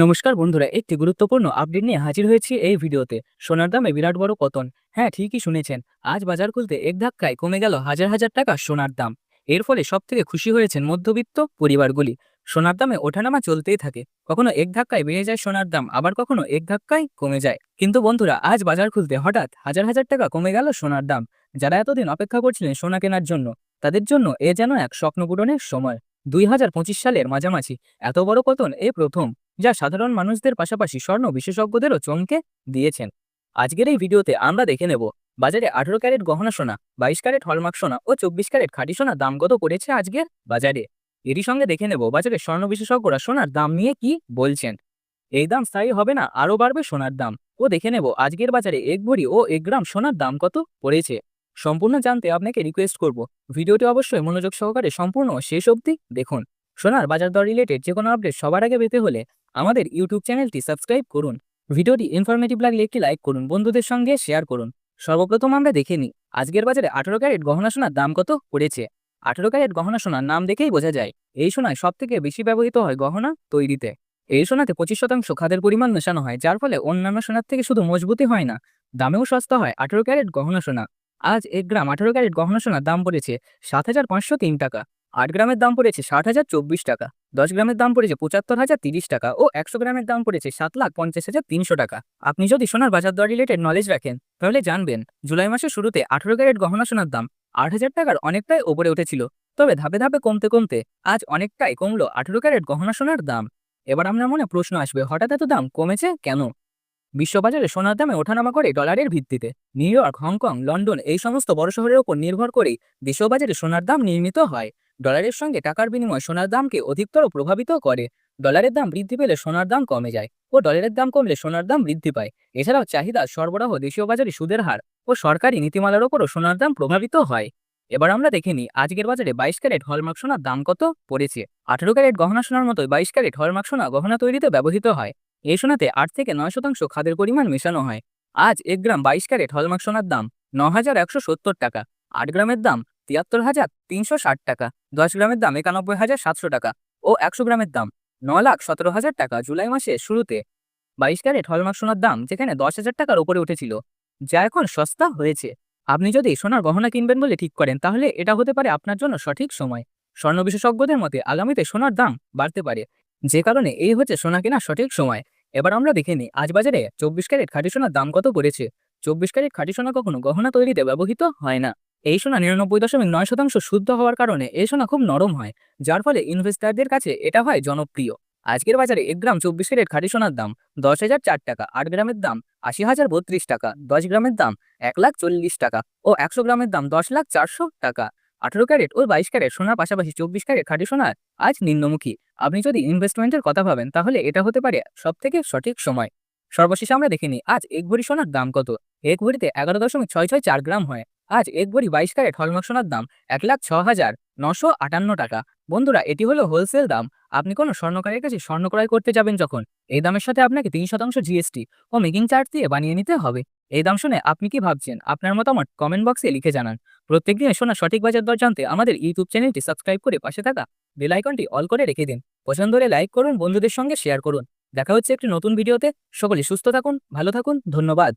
নমস্কার বন্ধুরা, একটি গুরুত্বপূর্ণ আপডেট নিয়ে হাজির হয়েছি এই ভিডিওতে। সোনার দামে বিরাট বড় পতন। হ্যাঁ ঠিকই শুনেছেন। আজ বাজার খুলতে এক ধাক্কায় কমে গেল হাজার হাজার টাকা সোনার দাম। এর ফলে সব থেকে খুশি হয়েছেন মধ্যবিত্ত পরিবারগুলি। সোনার দামে ওঠানামা চলতেই থাকে। কখনো এক ধাক্কায় বেড়ে যায় সোনার দাম, আবার কখনো এক ধাক্কায় কমে যায়। কিন্তু বন্ধুরা, আজ বাজার খুলতে হঠাৎ হাজার হাজার টাকা কমে গেল সোনার দাম। যারা এতদিন অপেক্ষা করছিলেন সোনা কেনার জন্য, তাদের জন্য এ যেন এক স্বপ্ন পূরণের সময়। দুই হাজার পঁচিশ সালের মাঝামাঝি, এত বড় পতন এ প্রথম। যা সাধারণ মানুষদের পাশাপাশি স্বর্ণ বিশেষজ্ঞদেরও চমকে দিয়েছেন। আজকের এই ভিডিওতে আমরা দেখে নেব, বাজারে আঠেরো ক্যারেট গহনা সোনা, বাইশ ক্যারেট হলমার্ক সোনা ও চব্বিশ ক্যারেট খাঁটি সোনা দাম কত করেছে আজকের বাজারে? এরই সঙ্গে দেখে নেব, বাজারে স্বর্ণ বিশেষজ্ঞরা সোনার দাম নিয়ে কি বলছেন? এই দাম স্থায়ী হবে না, আরও বাড়বে সোনার দাম। ও দেখে নেব, আজকের বাজারে এক ভরি ও এক গ্রাম সোনার দাম কত পড়েছে। সম্পূর্ণ জানতে আপনাকে রিকোয়েস্ট করব। ভিডিওটি অবশ্যই মনোযোগ সহকারে সম্পূর্ণ শেষ অবধি দেখুন। সোনার বাজার দর রিলেটেড যে কোনো আপডেট সবার আগে পেতে হলে আমাদের ইউটিউব চ্যানেলটি সাবস্ক্রাইব করুন। ভিডিওটি ইনফরমেটিভ লাগলে একটি লাইক করুন, বন্ধুদের সঙ্গে শেয়ার করুন। সর্বপ্রথম আমরা দেখে নিই, আজকের বাজারে আঠেরো ক্যারেট গহনা সোনার দাম কত পড়েছে? আঠেরো ক্যারেট গহনা সোনার নাম দেখেই বোঝা যায়, এই সোনায় সব থেকে বেশি ব্যবহৃত হয় গহনা তৈরিতে। এই সোনাতে পঁচিশ শতাংশ খাদের পরিমাণ মেশানো হয়, যার ফলে অন্যান্য সোনার থেকে শুধু মজবুতি হয় না, দামেও সস্তা হয় আঠেরো ক্যারেট গহনা সোনা। আজ এক গ্রাম আঠেরো ক্যারেট গহনা সোনার দাম পড়েছে সাত হাজার পাঁচশো তিন টাকা। আট গ্রামের দাম পড়েছে ষাট হাজার চব্বিশ টাকা, দশ গ্রামের দাম পড়েছে পঁচাত্তর হাজার তিরিশ টাকা ও একশো গ্রামের দাম পড়েছে সাত লাখ পঞ্চাশ হাজার তিনশো টাকা। আপনি যদি সোনার বাজার দর রিলেটেড নলেজ রাখেন, তাহলে জানবেন জুলাই মাসের শুরুতে আঠেরো ক্যারেট গহনা সোনার দাম আট হাজার টাকার অনেকটাই ওপরে উঠেছিল। তবে ধাপে ধাপে কমতে কমতে আজ অনেকটাই কমলো আঠেরো ক্যারেট গহনা সোনার দাম। এবার আপনার মনে প্রশ্ন আসবে, হঠাৎ এত দাম কমেছে কেন? বিশ্ববাজারে সোনার দামে ওঠানামা করে ডলারের ভিত্তিতে নিউ ইয়র্ক, হংকং, লন্ডন এই সমস্ত বড় শহরের ওপর নির্ভর করেই বিশ্ববাজারে সোনার দাম নির্মিত হয়। ডলারের সঙ্গে টাকার বিনিময় সোনার দামকে অধিকতর প্রভাবিত করে। ডলারের দাম বৃদ্ধি পেলে সোনার দাম কমে যায় ও ডলারের দাম কমলে সোনার দাম বৃদ্ধি পায়। এছাড়াও চাহিদা সরবরাহ দেশীয় বাজারে সুদের হার ও সরকারি নীতিমালার ওপরও সোনার দাম প্রভাবিত হয়। এবার আমরা দেখে নিই আজকের বাজারে বাইশ ক্যারেট হলমার্ক সোনার দাম কত পড়েছে। আঠেরো ক্যারেট গহনা সোনার মতো বাইশ ক্যারেট হলমার্ক সোনা গহনা তৈরিতে ব্যবহৃত হয়। এই সোনাতে আট থেকে নয় শতাংশ খাদের পরিমাণ মেশানো হয়। আজ এক গ্রাম বাইশ ক্যারেট হলমার্ক সোনার দাম ন একশো সত্তর টাকা। আট গ্রামের দাম তিয়াত্তর হাজার তিনশো ষাট টাকা। দশ গ্রামের দাম একানব্বই হাজার সাতশো টাকা ও একশো গ্রামের দাম ন লাখ সতেরো হাজার টাকা জুলাই মাসের শুরুতে। বাইশ ক্যারেট হলমার্ক সোনার দাম যেখানে দশ হাজার টাকার উপরে উঠেছিল, যা এখন সস্তা হয়েছে। আপনি যদি সোনার গহনা কিনবেন বলে ঠিক করেন, তাহলে এটা হতে পারে আপনার জন্য সঠিক সময়। স্বর্ণ বিশেষজ্ঞদের মতে আগামীতে সোনার দাম বাড়তে পারে। যে কারণে এই হচ্ছে সোনা কেনার সঠিক সময়। এবার আমরা দেখে নিই, আজ বাজারে চব্বিশ ক্যারেট খাঁটি সোনার দাম কত পড়েছে? চব্বিশ ক্যারেট খাঁটি সোনা কখনো গহনা তৈরিতে ব্যবহৃত হয় না। এই সোনা নিরানব্বই দশমিক নয় শতাংশ শুদ্ধ হওয়ার কারণে এই সোনা খুব নরম হয়, যার ফলে ইনভেস্টারদের কাছে এটা হয় জনপ্রিয়। আজকের বাজারে এক গ্রাম চব্বিশ ক্যারেট খাঁটি সোনার দাম দশ হাজার চার টাকা, আট গ্রামের দাম আশি হাজার বত্রিশ টাকা, দশ গ্রামের দাম এক লাখ চল্লিশ টাকা ও একশো গ্রামের দাম দশ লাখ চারশো টাকা। আঠেরো ক্যারেট ও বাইশ ক্যারেট সোনার পাশাপাশি চব্বিশ ক্যারেট খাঁটি সোনার আজ নিম্নমুখী। আপনি যদি ইনভেস্টমেন্টের কথা ভাবেন, তাহলে এটা হতে পারে সব থেকে সঠিক সময়। সর্বশেষে আমরা দেখিনি আজ এক ভরি সোনার দাম কত? এক ভরিতে এগারো দশমিক ছয় ছয় চার গ্রাম হয়। আজ এক ভরি বাইশ ক্যারেট হলমার্ক সোনার দাম এক লাখ ছ হাজার নশো আটান্ন টাকা। বন্ধুরা, এটি হলো হোলসেল দাম। আপনি কোনো স্বর্ণকারের কাছে স্বর্ণ ক্রয় করতে যাবেন যখন, এই দামের সাথে আপনাকে তিন শতাংশ জিএসটি ও মেকিং চার্জ দিয়ে বানিয়ে নিতে হবে। এই দাম শুনে আপনি কি ভাবছেন? আপনার মতামত কমেন্ট বক্সে লিখে জানান। প্রত্যেক দিনে সোনা সঠিক বাজার দর জানতে আমাদের ইউটিউব চ্যানেলটি সাবস্ক্রাইব করে পাশে থাকা বেল আইকনটি অল করে রেখে দিন। পছন্দ হলে লাইক করুন, বন্ধুদের সঙ্গে শেয়ার করুন। দেখা হচ্ছে একটি নতুন ভিডিওতে সকলে সুস্থ থাকুন, ভালো থাকুন, ধন্যবাদ।